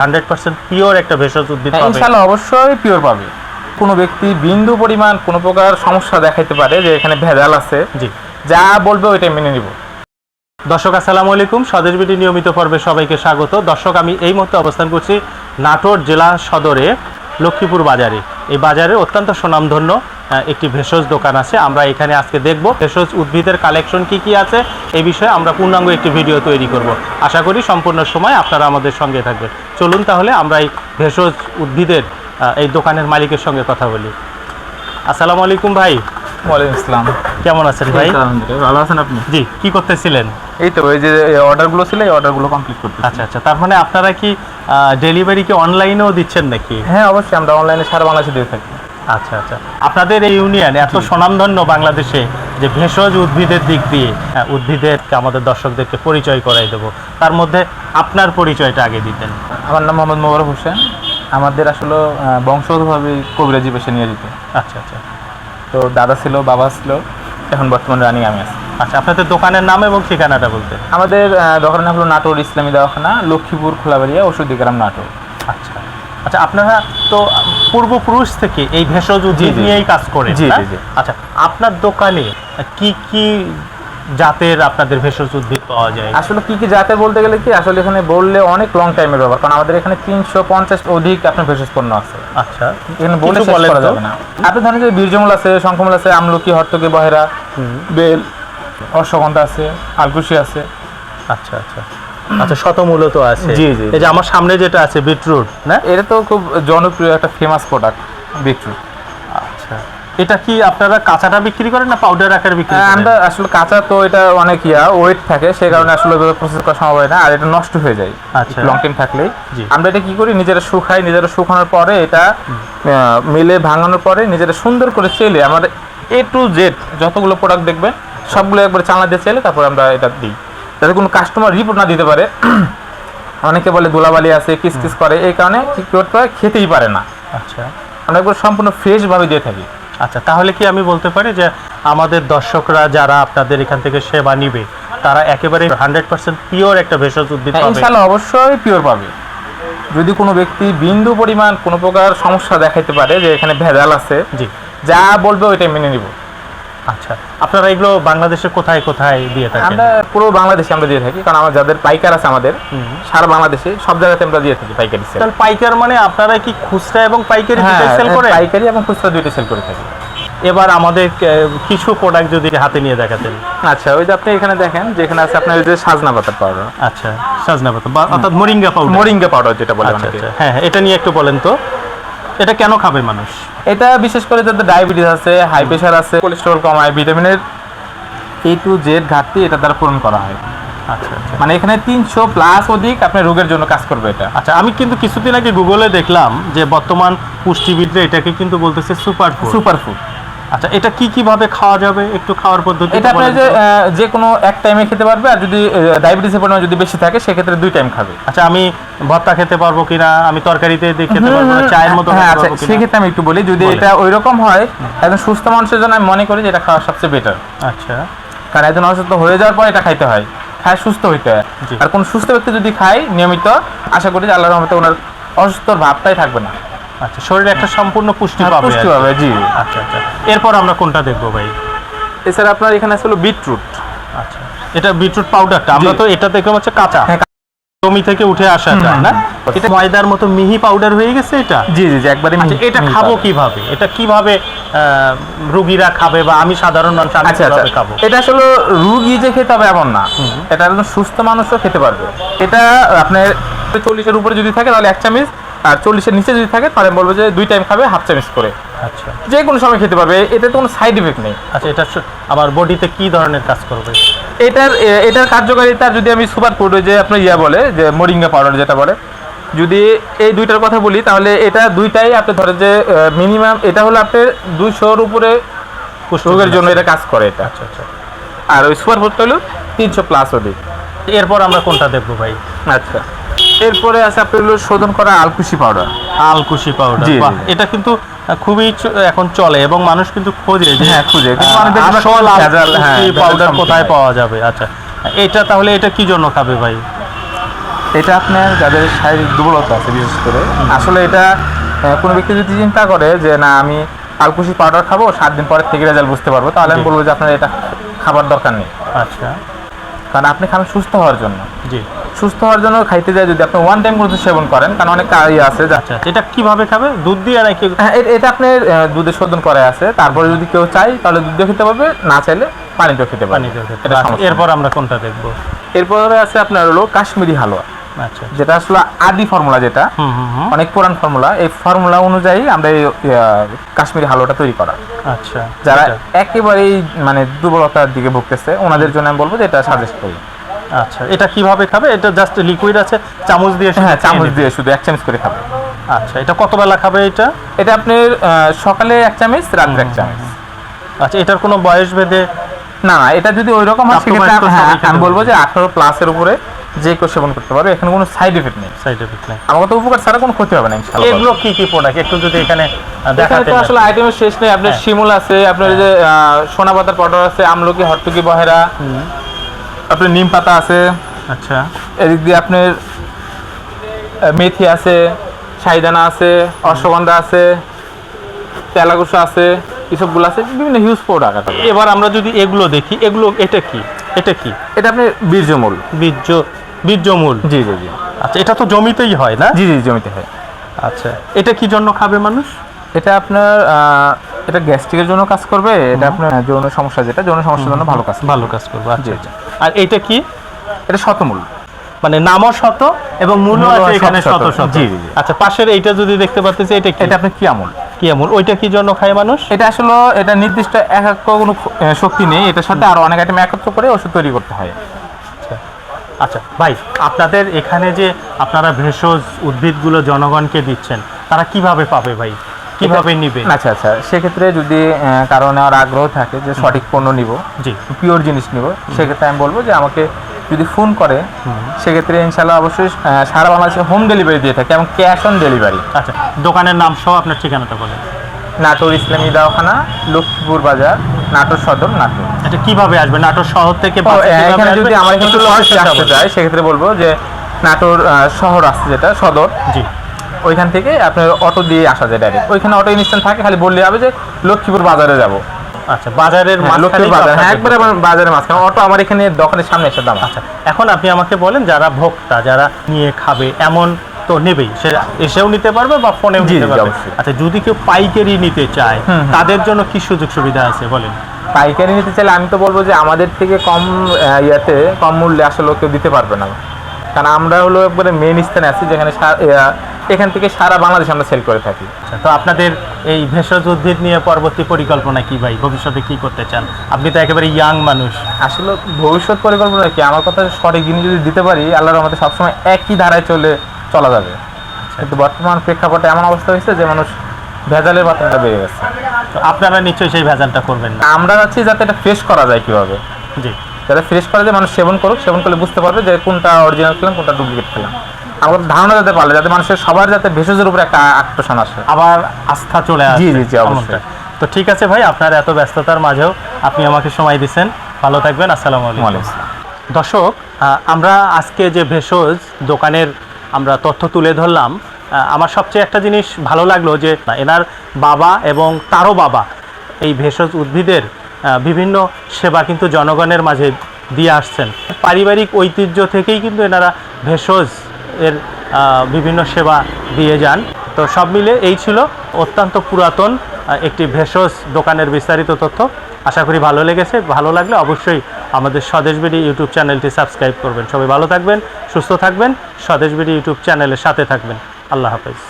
Hundred percent pure একটা ভেষজ উদ্ভিদ হ্যাঁ, ইনশাল্লাহ অবশ্যই পিওর পাবে। কোনো ব্যক্তি বিন্দু পরিমাণ কোনো প্রকার সমস্যা দেখাইতে পারে যে এখানে ভেজাল আছে। জি। যা বলবে ওইটাই মেনে নিব। দর্শক আসসালামু আলাইকুম। স্বদেশ বিটি নিয়মিত পর্বে সবাইকে স্বাগত। দর্শক আমি এই মুহূর্তে অবস্থান করছি নাটোর জেলা সদরে লক্ষ্মীপুর বাজারে। এই বাজারে অত্যন্ত সুনামধন্য একটি ভেষজ দোকান আছে। আমরা এখানে আজকে দেখব ভেষজ উদ্ভিদের কালেকশন কি কি আছে। এই বিষয়ে আমরা পূর্ণাঙ্গ একটি ভিডিও তৈরি করব। আশা করি সম্পূর্ণ সময় আপনারা আমাদের সঙ্গে থাকবেন। চলুন তাহলে আমরা এই ভেষজ উদ্ভিদের এই দোকানের মালিকের সঙ্গে কথা বলি। আসসালামু আলাইকুম ভাই। ওয়ালাইকুম আসসালাম। কেমন আছেন ভাই? ভালো আছেন আপনি? জি কি করতেছিলেন? এই তো ওই যে অর্ডারগুলো ছিল এই অর্ডারগুলো কমপ্লিট করতে আচ্ছা আচ্ছা তার মানে আপনারা কি ডেলিভারি কি অনলাইনেও দিচ্ছেন নাকি? হ্যাঁ অবশ্যই আমরা অনলাইনে সারা বাংলাদেশে দিয়ে থাকি। আচ্ছা আচ্ছা। আপনাদের এই ইউনিয়ন এত স্বনামধন্য বাংলাদেশে যে ভেষজ উদ্ভিদের দিক দিয়ে আহ, উদ্ভিদের আমাদের দর্শকদেরকে পরিচয় করাই দেবো তার মধ্যে আপনার পরিচয়টা আগে দিতেন। আমার নাম মোহাম্মদ মোবারক হোসেন। আমাদের আসলে বংশগতভাবে কবিরাজি পেশে নিয়োজিত। আচ্ছা আচ্ছা। তো দাদা ছিল বাবা ছিল এখন বর্তমানে রানিং আমি আছি। আচ্ছা আপনাদের দোকানের নাম এবং ঠিকানাটা বলতে। আমাদের দোকানের নাম হলো নাটোর ইসলামী দওয়াখানা লক্ষ্মীপুর খোলাবাড়িয়া ওষুধি গ্রাম নাটোর। আচ্ছা। আচ্ছা আপনারা তো পূর্বপুরুষ থেকে এই ভেষজ উদ্ভিদ নিয়েই কাজ? জি, জি। আচ্ছা আপনার দোকানে কি কি জাতের আপনাদের ভেষজ উদ্ভিদ পাওয়া যায়? আসলে কি কি জাতের বলতে গেলে কি আসলে এখানে বললে অনেক লং টাইমের ব্যাপার কারণ আমাদের এখানে তিনশো পঞ্চাশ অধিক আপনার ভেষজ পণ্য আছে। আচ্ছা এখানে বলে করা যাবে না। আপনি ধরেন যে বীর্যমূল আছে শঙ্খমূল আছে আমলকি হর্তকি বহেরা বেল অশ্বগন্ধা আছে আলকুশি আছে। আচ্ছা আচ্ছা। আচ্ছা শতমূল তো আছে। জি, জি। এই যে আমার সামনে যেটা আছে বিটরুট না? এটা তো খুব জনপ্রিয় একটা ফেমাস প্রোডাক্ট বিটরুট। আচ্ছা। এটা কি আপনারা কাঁচাটা বিক্রি করেন না পাউডার আকারে বিক্রি করেন? আমরা আসলে কাঁচা তো এটা অনেক ইয়া ওয়েট থাকে সে কারণে আসলে প্রসেস করা সম্ভব হয় না আর এটা নষ্ট হয়ে যায়। আচ্ছা। লং টাইম থাকলেই। আমরা এটা কি করি? নিজেরা শুকাই নিজেরা শুকানোর পরে এটা মিলে ভাঙানোর পরে নিজেরা সুন্দর করে চেলে আমাদের এ টু জেড যতগুলো প্রোডাক্ট দেখবেন সবগুলো একবার চালনা দিয়ে চেলে তারপর আমরা এটা দিই। যাতে কোনো কাস্টমার রিপোর্ট না দিতে পারে। অনেকে বলে ধুলাবালি আছে কিস কিস করে এই কারণে কি করতে হয়? খেতেই পারে না। আচ্ছা। আমরা একবার সম্পূর্ণ ফ্রেশ ভাবে দিয়ে থাকি। আচ্ছা তাহলে কি আমি বলতে পারি যে আমাদের দর্শকরা যারা আপনাদের এখান থেকে সেবা নিবে তারা একেবারে হান্ড্রেড পার্সেন্ট পিওর একটা ভেষজ উদ্ভিদ হ্যাঁ, পাবে? অবশ্যই পিওর পাবে। যদি কোনো ব্যক্তি বিন্দু পরিমাণ কোনো প্রকার সমস্যা দেখাইতে পারে যে এখানে ভেজাল আছে জি। যা বলবে ওইটাই মেনে নিব। আচ্ছা আপনারা এগুলো বাংলাদেশের কোথায় কোথায় দিয়ে থাকেন? আমরা পুরো বাংলাদেশে আমরা দিয়ে থাকি কারণ আমার যাদের পাইকার আছে আমাদের সারা বাংলাদেশে সব জায়গাতে আমরা দিয়ে থাকি পাইকারি সেল তাহলে পাইকার মানে আপনারা কি খুচরা এবং পাইকারি হ্যাঁ সেল করেন? পাইকারি এবং খুচরা দুইটা সেল করে থাকি। এবার আমাদের কিছু প্রোডাক্ট যদি হাতে নিয়ে দেখাতেন। আচ্ছা ওই যে আপনি এখানে দেখেন যেখানে আছে আপনার ওই যে সাজনা পাতার পাউডার আচ্ছা সাজনা পাতা অর্থাৎ মরিঙ্গা পাউডার মোরিঙ্গা পাউডার যেটা বলে আচ্ছা। আচ্ছা হ্যাঁ হ্যাঁ, এটা নিয়ে একটু বলেন তো। এটা কেন খাবে মানুষ? এটা বিশেষ করে যাদের ডায়াবেটিস আছে হাই প্রেশার আছে কোলেস্টেরল কমায় ভিটামিনের এ টু জেড ঘাটতি এটা দ্বারা পূরণ করা হয়। আচ্ছা আচ্ছা। মানে এখানে তিনশো প্লাস অধিক আপনার রোগের জন্য কাজ করবে এটা। আচ্ছা আমি কিন্তু কিছুদিন আগে গুগলে দেখলাম যে বর্তমান পুষ্টিবিদরা এটাকে কিন্তু বলতেছে সুপার ফুড সুপার ফুড আচ্ছা এটা কি কীভাবে খাওয়া যাবে? একটু খাওয়ার পদ্ধতি এটা আপনার যে যে কোনো এক টাইমে খেতে পারবে আর যদি ডায়াবেটিসের পরিমাণ যদি বেশি থাকে সেক্ষেত্রে দুই টাইম খাবে। আচ্ছা আমি ভর্তা খেতে পারব কিনা? আমি তরকারিতে দিয়ে খেতে পারব না? চায়ের মতো হ্যাঁ আচ্ছা? সেক্ষেত্রে আমি একটু বলি যদি এটা ওই রকম হয় একজন সুস্থ মানুষের জন্য আমি মনে করি যে এটা খাওয়া সবচেয়ে বেটার আচ্ছা। কারণ একজন অসুস্থ হয়ে যাওয়ার পর এটা খাইতে হয়। খায় সুস্থ হইতে। হয় আর কোন সুস্থ ব্যক্তি যদি খায় নিয়মিত আশা করি যে আল্লাহর রহমতে ওনার অসুস্থ ভাবটাই থাকবে না। আচ্ছা শরীরে একটা সম্পূর্ণ পুষ্টি হ্যাঁ, পাবে পুষ্টি পাবে জি। আচ্ছা আচ্ছা। এরপর আমরা কোনটা দেখব ভাই? এছাড়া আপনার এখানে আসলে বিটরুট। আচ্ছা এটা বিটরুট পাউডারটা। আমরা তো এটা দেখলাম হচ্ছে কাঁচা। হ্যাঁ, জমি থেকে উঠে আসাটা না? এটা ময়দার মতো মিহি পাউডার হয়ে গেছে এটা? জি জি একবারে আচ্ছা মিহি- এটা খাব কীভাবে? এটা কীভাবে রুগীরা খাবে বা আমি সাধারণ মানুষ আমি আচ্ছা আচ্ছা। কীভাবে খাব? এটা আসলে রুগী যে খেতে হবে এমন না। এটা একদম সুস্থ মানুষও খেতে পারবে। এটা আপনার চল্লিশের উপরে যদি থাকে তাহলে এক চামচ আর চল্লিশের নিচে যদি থাকে তাহলে বলব যে দুই টাইম খাবে হাফ চামচ করে আচ্ছা। যে কোনো সময় খেতে পারবে এতে তো কোনো সাইড এফেক্ট নেই। আচ্ছা এটা আমার বডিতে কি ধরনের কাজ করবে? এটার এটার কার্যকারিতা যদি আমি সুপার ফুড যে আপনার ইয়া বলে যে মরিঙ্গা পাউডার যেটা বলে যদি এই দুইটার কথা বলি তাহলে এটা দুইটাই আপনি ধরেন যে মিনিমাম এটা হলো আপনার দুইশোর উপরে রোগের জন্য এটা কাজ করে এটা। আচ্ছা আচ্ছা। আর ওই সুপার ফুডটা হলো তিনশো প্লাস অধিক এরপর আমরা কোনটা দেখব ভাই? আচ্ছা। এরপরে আছে আপনার হলো শোধন করা আলকুশি পাউডার আলকুশি পাউডার। বাহ এটা কিন্তু খুবই এখন চলে এবং মানুষ কিন্তু খোঁজে যে হ্যাঁ, খোঁজে। মানে ভেজাল, হ্যাঁ, পাউডার কোথায় পাওয়া যাবে? আচ্ছা এটা তাহলে এটা কি জন্য খাবে ভাই? এটা আপনার যাদের শারীরিক দুর্বলতা আছে বিশেষ করে আসলে এটা কোনো ব্যক্তি যদি চিন্তা করে যে না আমি আলকুশি পাউডার খাব সাত দিন পরে থেকে রেজাল্ট বুঝতে পারব তাহলে আমি বলব যে আপনার এটা খাবার দরকার নেই। আচ্ছা। কারণ আপনি খাবেন সুস্থ হওয়ার জন্য। জি। সুস্থ হওয়ার জন্য খাইতে যায় যদি আপনি ওয়ান টাইম করে সেবন করেন কারণ অনেক ইয়ে আছে আচ্ছা এটা কীভাবে খাবে? দুধ দিয়ে নাকি হ্যাঁ এটা আপনার আহ, দুধে শোধন করা আছে। তারপরে যদি কেউ চাই তাহলে দুধ দিয়ে খেতে পারবে না চাইলে পানিতেও খেতে পারবে। পানি দিয়ে খেতে এটা হবে? এরপর আমরা কোনটা দেখব? এরপরে আছে আপনার হলো কাশ্মীরি হালুয়া। আচ্ছা যেটা আসলে আদি ফর্মুলা যেটা হুম হুম হুম। অনেক পুরান ফর্মুলা। এই ফর্মুলা অনুযায়ী আমরা এই কাশ্মীরি হালুয়াটা তৈরি করা। আচ্ছা যারা একেবারেই মানে দুর্বলতার দিকে ভুগতেছে ওনাদের জন্য আমি বলব যে এটা সাজেস্ট করি আচ্ছা এটা কীভাবে খাবে? এটা জাস্ট লিকুইড আছে চামচ দিয়ে হ্যাঁ চামচ দিয়ে শুধু এক চামচ করে খাবে। আচ্ছা এটা কত বেলা খাবে এটা? এটা আপনার সকালে এক চামচ রাত্রে এক চামচ। আচ্ছা এটার কোনো বয়স ভেদে? না এটা যদি ওই রকম হয় সেক্ষেত্রে আমি- হ্যাঁ, আমি বলব যে আঠারো প্লাসের উপরে যে কেউ সেবন করতে পারবে এখানে কোনো সাইড এফেক্ট নেই। সাইড এফেক্ট নেই। আমার তো উপকার ছাড়া কোনো ক্ষতি হবে না এগুলো কি কি প্রোডাক্ট একটু যদি এখানে দেখাতে আসলে আইটেমের শেষ নেই আপনার হ্যাঁ। শিমুল আছে আপনার যে আহ, সোনা পাতার পাউডার আছে আমলকি হরতুকি বহেরা। আপনার নিম পাতা আছে আচ্ছা। এদিক দিয়ে আপনার মেথি আছে সাইদানা আছে অশ্বগন্ধা আছে তেলাকুশা আছে এসবগুলো আছে বিভিন্ন হিউজ প্রোডাক্ট আছে। এবার আমরা যদি এগুলো দেখি এগুলো এটা কি? এটা কি? এটা আপনি বীর্যমূল। বীর্য বীর্যমূল। জি জি জি। আচ্ছা এটা তো জমিতেই হয় না? জি জি জমিতে হয়। আচ্ছা এটা কি জন্য খাবে মানুষ? এটা আপনার এটা গ্যাস্ট্রিকের জন্য কাজ করবে এটা আপনার যৌন সমস্যা যেটা যৌন সমস্যার জন্য ভালো কাজ ভালো কাজ করবে আচ্ছা জি, আচ্ছা। আর এটা কি? এটা শতমূল। মানে নামও শত এবং মূল্য আছে এখানে শত শত জি। আচ্ছা পাশের এইটা যদি দেখতে পাচ্ছেন এটা কি? এটা আপনি কি আমল কি আমল ওইটা কি জন্য খায় মানুষ? এটা আসলে এটা নির্দিষ্ট এক এক কোনো শক্তি নেই। এটার সাথে আরও অনেক আইটেম একত্র করে ওষুধ তৈরি করতে হয়। আচ্ছা ভাই আপনাদের এখানে যে আপনারা ভেষজ উদ্ভিদগুলো জনগণকে দিচ্ছেন তারা কীভাবে পাবে ভাই? কীভাবে নিবে? আচ্ছা আচ্ছা। সেক্ষেত্রে যদি আহ, কারও নেওয়ার আগ্রহ থাকে যে সঠিক পণ্য নিব জি। পিওর জিনিস নিব সেক্ষেত্রে আমি বলব যে আমাকে যদি ফোন করে সেক্ষেত্রে ইনশাল্লাহ অবশ্যই সারা বাংলাদেশে হোম ডেলিভারি দিয়ে থাকে এবং ক্যাশ অন ডেলিভারি আচ্ছা দোকানের নাম সহ আপনার ঠিকানাটা বলেন। নাটোর ইসলামী দাওখানা লক্ষ্মীপুর বাজার নাটোর সদর নাটোর। আচ্ছা কীভাবে আসবে? নাটোর শহর থেকে এখানে যদি আমার এখানে আসতে চাই সেক্ষেত্রে বলব যে নাটোর শহর আসছে যেটা সদর। জি। ওইখান থেকে আপনার অটো দিয়ে আসা যায় ডাইরেক্ট ওইখানে অটো ইনস্ট্যান্ট থাকে খালি বললে হবে যে লক্ষ্মীপুর বাজারে যাব। আচ্ছা বাজারের লক্ষ্মীপুর বাজার হ্যাঁ একবারে বাজারের মাঝখানে। অটো আমার এখানে দোকানের সামনে এসে দাম আচ্ছা এখন আপনি আমাকে বলেন যারা ভোক্তা যারা নিয়ে খাবে এমন তো নেবেই। সে এসেও নিতে পারবে বা ফোনেও নিতে পারবে। আচ্ছা যদি কেউ পাইকারি নিতে চায়। তাদের জন্য কি সুযোগ সুবিধা আছে বলেন? পাইকারি নিতে চাইলে আমি তো বলব যে আমাদের থেকে কম ইয়াতে কম মূল্যে আসলে কেউ দিতে পারবে না। কারণ আমরা হলো একবারে মেন স্থানে আছি যেখানে এখান থেকে সারা বাংলাদেশ আমরা সেল করে থাকি। আচ্ছা তো আপনাদের এই ভেষজ উদ্ভিদ নিয়ে পরবর্তী পরিকল্পনা কি ভাই? ভবিষ্যতে কি করতে চান? আপনি তো একেবারে ইয়াং মানুষ। আসলে ভবিষ্যৎ পরিকল্পনা কি? আমার কথা সঠিক জিনিস যদি দিতে পারি আল্লাহর আমাদের সবসময় একই ধারায় চলে চলা যাবে। কিন্তু বর্তমান প্রেক্ষাপটে এমন অবস্থা হয়েছে যে মানুষ ভেজালের মাত্রাটা বেড়ে গেছে। তো আপনারা নিশ্চয়ই সেই ভেজালটা করবেন না। আমরা চাচ্ছি যাতে এটা ফ্রেশ করা যায় কীভাবে। জি। যাতে ফ্রেশ করা যায় মানুষ সেবন করুক সেবন করলে বুঝতে পারবে যে কোনটা অরিজিনাল খেলাম কোনটা ডুপ্লিকেট খেলাম। আমার ধারণা যাতে পারলে যাতে মানুষের সবার যাতে ভেষজের উপরে একটা আকর্ষণ আসে। আবার আস্থা চলে আসে জি, জি, জি, অবশ্যই। তো ঠিক আছে ভাই আপনার এত ব্যস্ততার মাঝেও আপনি আমাকে সময় দিচ্ছেন ভালো থাকবেন আসসালামু আলাইকুম। দর্শক আমরা আজকে যে ভেষজ দোকানের আমরা তথ্য তুলে ধরলাম আমার সবচেয়ে একটা জিনিস ভালো লাগল যে এনার বাবা এবং তারও বাবা এই ভেষজ উদ্ভিদের বিভিন্ন সেবা কিন্তু জনগণের মাঝে দিয়ে আসছেন। পারিবারিক ঐতিহ্য থেকেই কিন্তু এনারা ভেষজ এর বিভিন্ন সেবা দিয়ে যান। তো সব মিলে এই ছিল অত্যন্ত পুরাতন একটি ভেষজ দোকানের বিস্তারিত তথ্য। আশা করি ভালো লেগেছে। ভালো লাগলে অবশ্যই আমাদের স্বদেশ বিডি ইউটিউব চ্যানেলটি সাবস্ক্রাইব করবেন। সবাই ভালো থাকবেন, সুস্থ থাকবেন। স্বদেশ বিডি ইউটিউব চ্যানেলের সাথে থাকবেন। আল্লাহ হাফেজ।